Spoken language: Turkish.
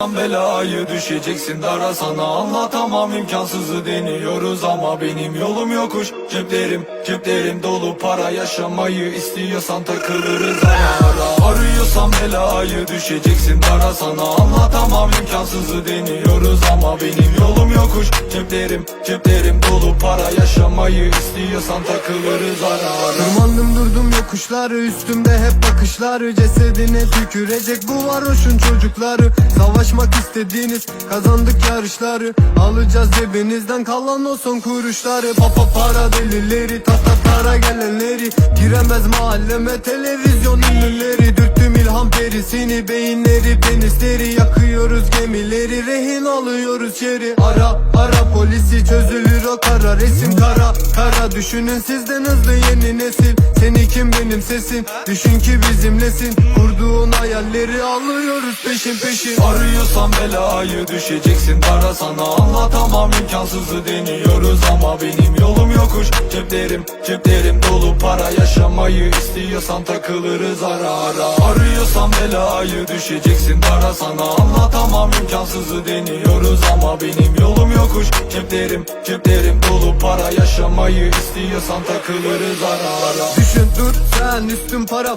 Belayı düşeceksin dara sana anlatamam. İmkansızı deniyoruz ama benim yolum yokuş. Ceplerim ceplerim dolu para yaşamayı istiyorsan takılırız ara ara. Arıyorsan belayı düşeceksin dara sana anlatamam. İmkansızı deniyoruz ama benim yolum yokuş. Ceplerim ceplerim dolu para yaşamayı istiyorsan takılırız ara ara. Tırmandım durdum yokuşları Üstümde hep bakışları. Cesedine tükürecek bu varoşun çocukları. Savaşmak istediğiniz kazandık yarışları. Alacağız cebinizden kalan o son kuruşları. Papa para delileri tahtatlara gelenleri. Giremez mahalleme televizyon ünlüleri. Dürttüm ilham perisini beyinleri penisleri. Yakıyoruz gemileri rehin alıyoruz şeri Ara ara polisi çözülür o kara. Resim kara Kara. Düşünün sizden hızlı yeni nesil. Seni kim benim sesin Düşün ki bizimlesin Kurduğun hayalleri alıyoruz peşin peşin. Arıyorsan belayı düşeceksin dara sana. Anlatamam imkansızı deniyoruz ama benim yolum yokuş. Ceplerim ceplerim dolu. Para yaşamayı istiyorsan takılırız ara ara. Arıyorsan belayı düşeceksin dara sana. Anlatamam imkansızı deniyoruz ama benim yolum yokuş. Ceplerim ceplerim dolu. Para yaşamayı istiyorsan takılırız ara ara Düşün dur. Sen üstün para